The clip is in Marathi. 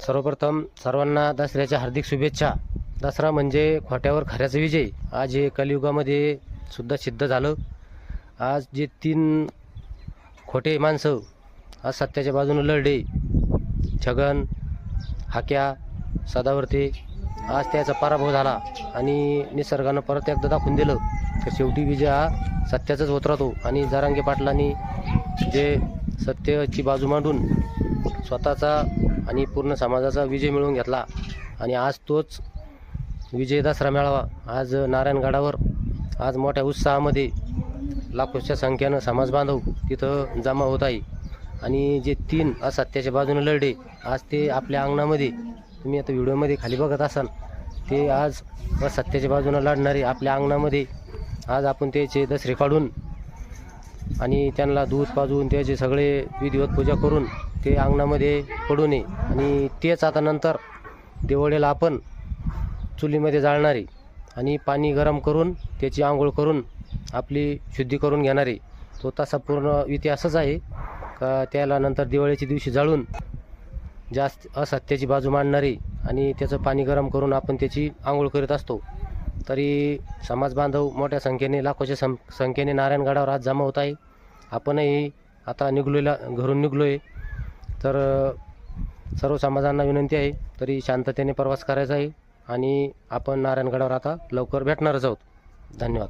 सर्वप्रथम सर्वांना दसऱ्याच्या हार्दिक शुभेच्छा. दसरा म्हणजे खोट्यावर खऱ्याचा विजय. आज हे कलियुगामध्ये सुद्धा सिद्ध झालं. आज जे तीन खोटे माणसं आज सत्याच्या बाजूनं लढले. छगन हाक्या सदावर्ते आज त्याचा पराभव झाला आणि निसर्गानं परत एकदा दाखवून दिलं. तर शेवटी विजय हा सत्याचाच होत राहतो. आणि जारांगे पाटलांनी जे सत्याची बाजू मांडून स्वतःचा आणि पूर्ण समाजाचा विजय मिळवून घेतला. आणि आज तोच विजय दसरा मेळावा आज नारायणगडावर आज मोठ्या उत्साहामध्ये लाखोच्या संख्येनं समाज बांधव तिथं जमा होत आहे. आणि जे तीन असत्याच्या बाजूने लढले आज ते आपल्या अंगणामध्ये तुम्ही आता व्हिडिओमध्ये खाली बघत असाल ते आज असत्याच्या बाजूने लढणारे आपल्या अंगणामध्ये आज आपण त्याचे दसरे काढून आणि त्यांना दूध पाजून त्याचे सगळे विधिवत पूजा करून ते अंगणामध्ये पडू नये आणि तेच आता नंतर दिवाळीला आपण चुलीमध्ये जाळणारे आणि पाणी गरम करून त्याची आंघोळ करून आपली शुद्धी करून घेणारे. तो तसा पूर्ण इतिहासच आहे. का त्याला नंतर दिवाळीच्या दिवशी जाळून जास्त असत्याची बाजू मांडणारी आणि त्याचं पाणी गरम करून आपण त्याची आंघोळ करीत असतो. तरी समाज बांधव मोठ्या संख्येने लाखोच्या सं संख्येने नारायणगडावर आज जमा होत आहे. आपणही आता निघलोला घरून निघलो आहे तर सर्व समाजांना विनंती आहे तरी शांततेने प्रवास करायचा आहे आणि आपण नारायणगडावर आता लवकर भेटणारच आहोत. धन्यवाद.